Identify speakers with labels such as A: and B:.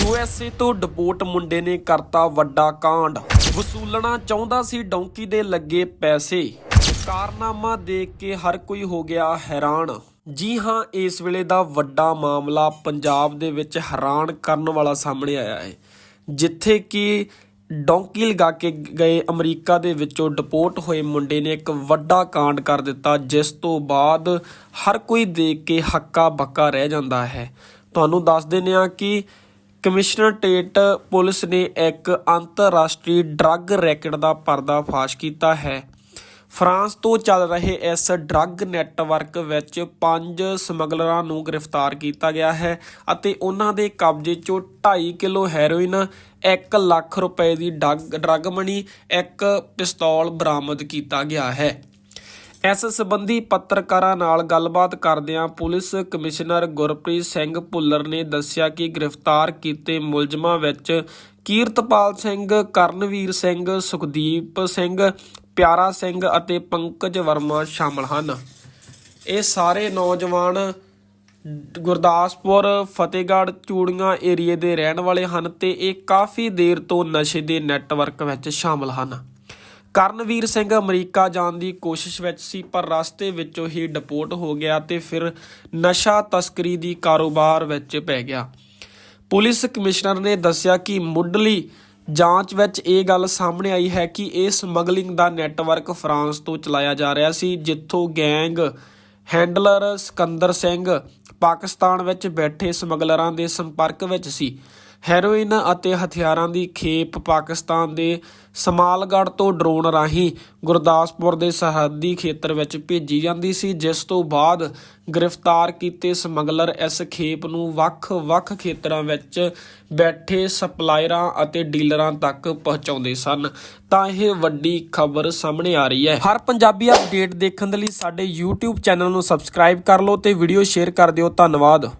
A: USA ਤੋਂ deport ਮੁੰਡੇ ਨੇ ਕਰਤਾ ਵੱਡਾ ਕਾਂਡ। ਵਸੂਲਣਾ ਚਾਹੁੰਦਾ ਸੀ, ਡੌਂਕੀ ਦੇ ਲੱਗੇ ਪੈਸੇ। ਕਾਰਨਾਮਾ ਦੇਖ ਕੇ ਹਰ ਕੋਈ ਹੋ ਗਿਆ ਹੈਰਾਨ। ਜੀ ਹਾਂ, ਇਸ ਵੇਲੇ ਦਾ ਵੱਡਾ ਮਾਮਲਾ ਪੰਜਾਬ ਦੇ ਵਿੱਚ ਹੈਰਾਨ ਕਰਨ ਵਾਲਾ ਸਾਹਮਣੇ ਆਇਆ ਹੈ। ਜਿੱਥੇ ਕਿ ਡੌਂਕੀ ਲਗਾ ਕੇ ਗਏ ਅਮਰੀਕਾ ਦੇ ਵਿੱਚੋਂ ਡਿਪੋਰਟ ਹੋਏ ਮੁੰਡੇ ਨੇ ਇੱਕ ਵੱਡਾ ਕਾਂਡ ਕਰ ਦਿੱਤਾ, ਜਿਸ ਤੋਂ ਬਾਅਦ ਹਰ ਕੋਈ ਦੇਖ ਕੇ ਹੱਕਾ ਬੱਕਾ ਰਹਿ ਜਾਂਦਾ ਹੈ। ਤੁਹਾਨੂੰ ਦੱਸ ਦਿੰਦੇ ਹਾਂ ਕਿ ਕਮਿਸ਼ਨਰੇਟ ਪੁਲਿਸ ਨੇ ਇੱਕ ਅੰਤਰਰਾਸ਼ਟਰੀ ਡਰੱਗ ਰੈਕਟ ਦਾ ਪਰਦਾਫਾਸ਼ ਕੀਤਾ ਹੈ। ਫਰਾਂਸ ਤੋਂ ਚੱਲ ਰਹੇ ਇਸ ਡਰੱਗ ਨੈਟਵਰਕ ਵਿੱਚ ਪੰਜ ਸਮਗਲਰਾਂ ਨੂੰ ਗ੍ਰਿਫਤਾਰ ਕੀਤਾ ਗਿਆ ਹੈ ਅਤੇ ਉਹਨਾਂ ਦੇ ਕਬਜ਼ੇ 'ਚੋਂ 2.5 ਕਿਲੋ ਹੈਰੋਇਨ 1 ਲੱਖ ਰੁਪਏ ਦੀ ਡਰੱਗ ਡਰੱਗ ਮਣੀ ਇੱਕ ਪਿਸਤੌਲ ਬਰਾਮਦ ਕੀਤਾ ਗਿਆ ਹੈ। ਇਸ ਸੰਬੰਧੀ ਪੱਤਰਕਾਰਾਂ ਨਾਲ ਗੱਲਬਾਤ ਕਰਦਿਆਂ ਪੁਲਿਸ ਕਮਿਸ਼ਨਰ ਗੁਰਪ੍ਰੀਤ ਸਿੰਘ ਭੁੱਲਰ ਨੇ ਦੱਸਿਆ ਕਿ ਗ੍ਰਿਫਤਾਰ ਕੀਤੇ ਮੁਲਜ਼ਮਾਂ ਵਿੱਚ ਕੀਰਤਪਾਲ ਸਿੰਘ, ਕਰਨਵੀਰ ਸਿੰਘ, ਸੁਖਦੀਪ ਸਿੰਘ, ਪਿਆਰਾ ਸਿੰਘ ਅਤੇ ਪੰਕਜ ਵਰਮਾ ਸ਼ਾਮਲ ਹਨ। ਇਹ ਸਾਰੇ ਨੌਜਵਾਨ ਗੁਰਦਾਸਪੁਰ, ਫਤਿਹਗੜ੍ਹ, ਚੂੜੀਆਂ ਏਰੀਏ ਦੇ ਰਹਿਣ ਵਾਲੇ ਹਨ ਤੇ ਇਹ ਕਾਫੀ ਦੇਰ ਤੋਂ ਨਸ਼ੇ ਦੇ ਨੈਟਵਰਕ ਵਿੱਚ ਸ਼ਾਮਲ ਹਨ। ਕਰਨਵੀਰ ਸਿੰਘ ਅਮਰੀਕਾ ਜਾਣ ਦੀ ਕੋਸ਼ਿਸ਼ ਵਿੱਚ ਸੀ, ਪਰ ਰਸਤੇ ਵਿੱਚੋਂ ਹੀ ਡਿਪੋਰਟ ਹੋ ਗਿਆ ਤੇ ਫਿਰ ਨਸ਼ਾ ਤਸਕਰੀ ਦੀ ਕਾਰੋਬਾਰ ਵਿੱਚ ਪੈ ਗਿਆ। ਪੁਲਿਸ ਕਮਿਸ਼ਨਰ ਨੇ ਦੱਸਿਆ ਕਿ ਮੁੱਢਲੀ ਜਾਂਚ ਵਿੱਚ ਇਹ ਗੱਲ ਸਾਹਮਣੇ ਆਈ ਹੈ ਕਿ ਇਹ ਸਮਗਲਿੰਗ ਦਾ ਨੈਟਵਰਕ ਫਰਾਂਸ ਤੋਂ ਚਲਾਇਆ ਜਾ ਰਿਹਾ ਸੀ, ਜਿੱਥੋਂ ਗੈਂਗ ਹੈਂਡਲਰ ਸਿਕੰਦਰ ਸਿੰਘ ਪਾਕਿਸਤਾਨ ਵਿੱਚ ਬੈਠੇ ਸਮਗਲਰਾਂ ਦੇ ਸੰਪਰਕ ਵਿੱਚ ਸੀ। ਹੈਰੋਇਨ ਅਤੇ ਹਥਿਆਰਾਂ ਦੀ ਖੇਪ ਪਾਕਿਸਤਾਨ ਦੇ ਸਮਾਲਗੜ੍ਹ ਤੋਂ ਡਰੋਨ ਰਾਹੀਂ ਗੁਰਦਾਸਪੁਰ ਦੇ ਸਰਹੱਦੀ ਖੇਤਰ ਵਿੱਚ ਭੇਜੀ ਜਾਂਦੀ ਸੀ, ਜਿਸ ਤੋਂ ਬਾਅਦ ਗ੍ਰਿਫਤਾਰ ਕੀਤੇ ਸਮਗਲਰ ਇਸ ਖੇਪ ਨੂੰ ਵੱਖ-ਵੱਖ ਖੇਤਰਾਂ ਵਿੱਚ ਬੈਠੇ ਸਪਲਾਇਰਾਂ ਅਤੇ ਡੀਲਰਾਂ ਤੱਕ ਪਹੁੰਚਾਉਂਦੇ ਸਨ। ਤਾਂ ਇਹ ਵੱਡੀ ਖਬਰ ਸਾਹਮਣੇ ਆ ਰਹੀ ਹੈ। ਹਰ ਪੰਜਾਬੀ ਅਪਡੇਟ ਦੇਖਣ ਦੇ ਲਈ ਸਾਡੇ YouTube ਚੈਨਲ ਨੂੰ ਸਬਸਕ੍ਰਾਈਬ ਕਰ ਲਓ ਤੇ ਵੀਡੀਓ ਸ਼ੇਅਰ ਕਰ ਦਿਓ। ਧੰਨਵਾਦ।